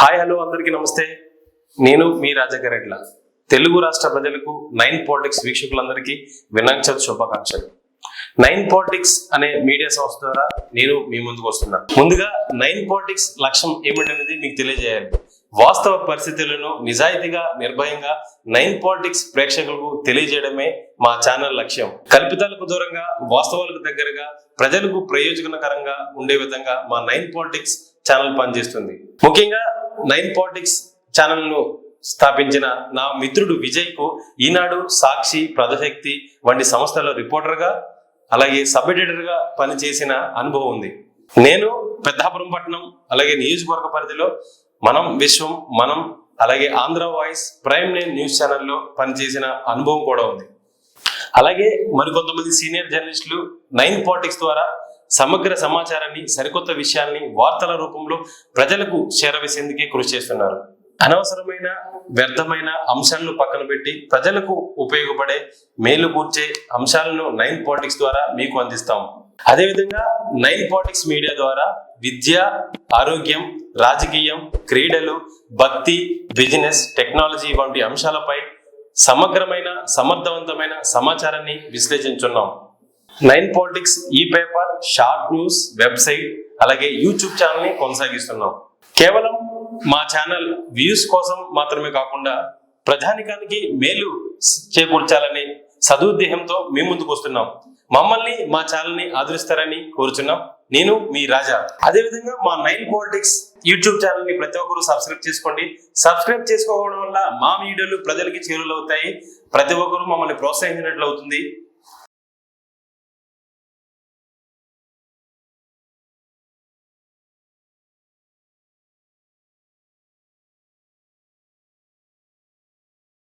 Hi hello అందరికీ నమస్తే. నేను మీ రాజగారెడ్ల తెలుగు రాష్ట్ర ప్రజలకు నైన్ పాలిటిక్స్ వీక్షకులందరికీ వినాయక చవితి శుభాకాంక్షలు. నైన్ పాలిటిక్స్ అనే మీడియా సంస్థ ద్వారా నేను మీ ముందుకు వస్తున్నా. ముందుగా నైన్ పాలిటిక్స్ లక్ష్యం ఏమిటనేది మీకు తెలియజేయాలి. వాస్తవ పరిస్థితులను నిజాయితీగా నిర్భయంగా నైన్ పాలిటిక్స్ ప్రేక్షకులకు తెలియజేయడమే మా ఛానల్ లక్ష్యం. కల్పితాలకు దూరంగా వాస్తవాలకు దగ్గరగా ప్రజలకు ప్రయోజనకరంగా ఉండే విధంగా మా నైన్ పాలిటిక్స్ ఛానల్ పనిచేస్తుంది. ముఖ్యంగా నైన్ పాలిటిక్స్ ఛానల్ను స్థాపించిన నా మిత్రుడు విజయ్కు ఈనాడు సాక్షి ప్రజశక్తి వంటి సంస్థల్లో రిపోర్టర్గా అలాగే సబ్ ఎడిటర్గా పనిచేసిన అనుభవం ఉంది. నేను పెద్దాపురం పట్టణం అలాగే నియోజకవర్గ పరిధిలో మనం విశ్వం మనం అలాగే Andhra voice prime nine news ఛానల్లో పనిచేసిన అనుభవం కూడా ఉంది. అలాగే మరికొంతమంది సీనియర్ జర్నలిస్టులు నైన్ పాలిటిక్స్ ద్వారా సమగ్ర సమాచారాన్ని సరికొత్త విషయాల్ని వార్తల రూపంలో ప్రజలకు చేరవేసేందుకే కృషి చేస్తున్నారు. అనవసరమైన వ్యర్థమైన అంశాలను పక్కన పెట్టి ప్రజలకు ఉపయోగపడే మేలు కూర్చే అంశాలను నైన్ పాలిటిక్స్ ద్వారా మీకు అందిస్తాం. అదేవిధంగా నైన్ పాలిటిక్స్ మీడియా ద్వారా విద్య ఆరోగ్యం రాజకీయం క్రీడలు భక్తి బిజినెస్ టెక్నాలజీ వంటి అంశాలపై సమగ్రమైన సమర్థవంతమైన సమాచారాన్ని విశ్లేషించున్నాం. నైన్ పాలిటిక్స్ ఈ పేపర్ షార్ట్ న్యూస్ వెబ్సైట్ అలాగే యూట్యూబ్ ఛానల్ని కొనసాగిస్తున్నాం. కేవలం మా ఛానల్ వ్యూస్ కోసం మాత్రమే కాకుండా ప్రజానికానికి మేలు చేకూర్చాలని సదుద్దేహంతో మేము ముందుకు వస్తున్నాం. మమ్మల్ని మా ఛానల్ని ఆదరిస్తారని కోరుచున్నాం. నేను మీ రాజా. అదేవిధంగా మా నైన్ పాలిటిక్స్ యూట్యూబ్ ఛానల్ని ప్రతి ఒక్కరు సబ్స్క్రైబ్ చేసుకోండి. సబ్స్క్రైబ్ చేసుకోవడం వల్ల మా వీడియోలు ప్రజలకి చేరువవుతాయి. ప్రతి ఒక్కరు మమ్మల్ని ప్రోత్సహించినట్లు అవుతుంది